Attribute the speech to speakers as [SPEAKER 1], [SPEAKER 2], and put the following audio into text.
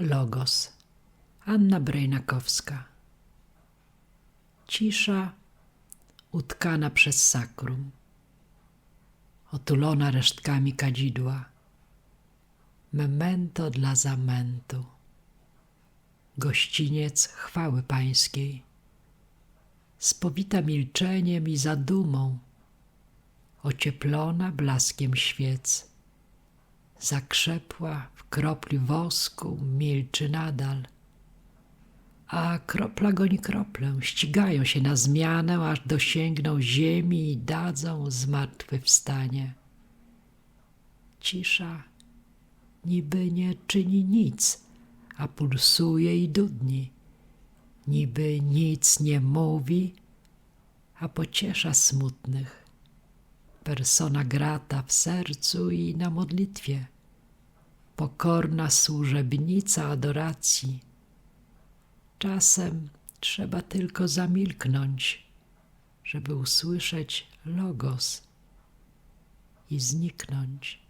[SPEAKER 1] Logos. Anna Brejnakowska. Cisza utkana przez sakrum, otulona resztkami kadzidła. Memento dla zamętu. Gościniec chwały pańskiej. Spowita milczeniem i zadumą, ocieplona blaskiem świec zakrzepła w kropli wosku, milczy nadal. A kropla goni kroplę, ścigają się na zmianę, aż dosięgną ziemi i dadzą zmartwychwstanie. Cisza niby nie czyni nic, a pulsuje i dudni. Niby nic nie mówi, a pociesza smutnych persona grata w sercu i na modlitwie, pokorna służebnica adoracji. Czasem trzeba tylko zamilknąć, żeby usłyszeć logos i zniknąć.